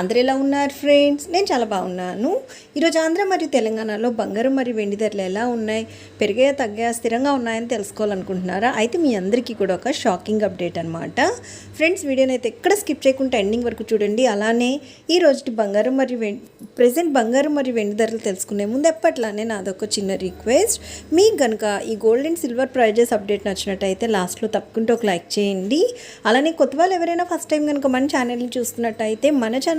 అందరు ఎలా ఉన్నారు ఫ్రెండ్స్? నేను చాలా బాగున్నాను. ఈరోజు ఆంధ్ర మరియు తెలంగాణలో బంగారం మరియు వెండి ధరలు ఎలా ఉన్నాయి? పెరిగాయా తగ్గాయా స్థిరంగా ఉన్నాయని తెలుసుకోవాలనుకుంటున్నారా? అయితే మీ అందరికీ కూడా ఒక షాకింగ్ అప్డేట్ అనమాట ఫ్రెండ్స్ వీడియోని అయితే ఎక్కడ స్కిప్ చేయకుండా ఎండింగ్ వరకు చూడండి. అలానే ఈ రోజుకి బంగారం మరియు వెండి ప్రజెంట్ బంగారం మరియు వెండి ధరలు తెలుసుకునే ముందు ఎప్పట్లానే నాదొక చిన్న రిక్వెస్ట్. మీకు కనుక ఈ gold and silver prizes update నచ్చినట్టయితే లాస్ట్లో తప్పకుండా ఒక లైక్ చేయండి. అలానే కొత్త వాళ్ళు ఎవరైనా ఫస్ట్ టైం కనుక మన ఛానల్ని చూస్తున్నట్టయితే మన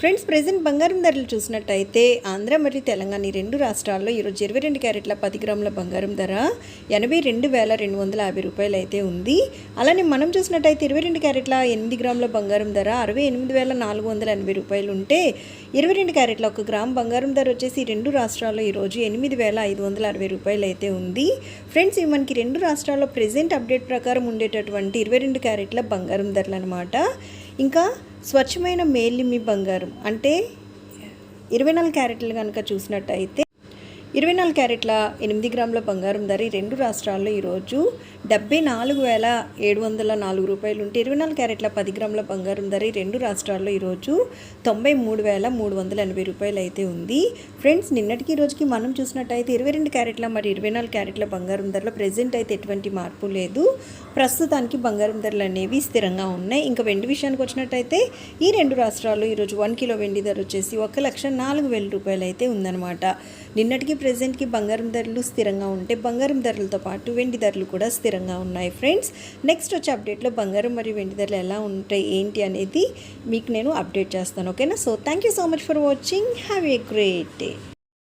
ఫ్రెండ్స్ ప్రజెంట్ బంగారం ధరలు చూసినట్టయితే ఆంధ్ర మరియు తెలంగాణ ఈ రెండు రాష్ట్రాల్లో ఈరోజు ఇరవై రెండు క్యారెట్ల పది గ్రాముల బంగారం ధర ఎనభై రెండు వేల రెండు వందల యాభై రూపాయలు అయితే ఉంది. అలానే మనం చూసినట్టయితే ఇరవై రెండు క్యారెట్ల ఎనిమిది గ్రాముల బంగారం ధర అరవై ఎనిమిది వేల నాలుగు వందల ఎనభై రూపాయలు ఉంటే ఇరవై రెండు క్యారెట్ల ఒక గ్రామ్ బంగారం ధర వచ్చేసి రెండు రాష్ట్రాల్లో ఈరోజు ఎనిమిది వేల ఐదు వందల అరవై రూపాయలు అయితే ఉంది. ఫ్రెండ్స్ ఇవి మనకి రెండు రాష్ట్రాల్లో ప్రజెంట్ అప్డేట్ ప్రకారం ఉండేటటువంటి ఇరవై రెండు క్యారెట్ల బంగారం ధరలు అనమాట ఇంకా స్వచ్ఛమైన మేలిమి బంగారం. అంటే ఇరవై నాలుగు క్యారెట్లు కనుక చూసినట్టయితే ఇరవై నాలుగు క్యారెట్ల ఎనిమిది గ్రాముల బంగారం ధర రెండు రాష్ట్రాల్లో ఈరోజు డెబ్బై నాలుగు వేల ఏడు వందల నాలుగు రూపాయలు ఉంటే ఇరవై నాలుగు క్యారెట్ల పది గ్రాముల బంగారం ధర రెండు రాష్ట్రాల్లో ఈరోజు తొంభై మూడు వేల మూడు వందల ఎనభై రూపాయలు అయితే ఉంది. ఫ్రెండ్స్ నిన్నటికి ఈ రోజుకి మనం చూసినట్టయితే ఇరవై రెండు క్యారెట్ల మరి ఇరవై నాలుగు క్యారెట్ల బంగారం ధరలో ప్రజెంట్ అయితే ఎటువంటి మార్పు లేదు. ప్రస్తుతానికి బంగారం ధరలు అనేవి స్థిరంగా ఉన్నాయి. ఇంకా వెండి విషయానికి వచ్చినట్టయితే ఈ రెండు రాష్ట్రాల్లో ఈరోజు వన్ కిలో వెండి ధర వచ్చేసి ఒక లక్ష నాలుగు వేల రూపాయలు అయితే ఉందన్నమాట. నిన్నటికి ప్రజెంట్కి బంగారం ధరలు స్థిరంగా ఉంటే బంగారం ధరలతో పాటు వెండి ధరలు కూడా స్థిరంగా ఉన్నాయి ఫ్రెండ్స్. నెక్స్ట్ వచ్చే అప్డేట్లో బంగారం మరియు వెండి ధరలు ఎలా ఉంటాయి ఏంటి అనేది మీకు నేను అప్డేట్ చేస్తాను ఓకేనా? So thank you so much for watching have a great day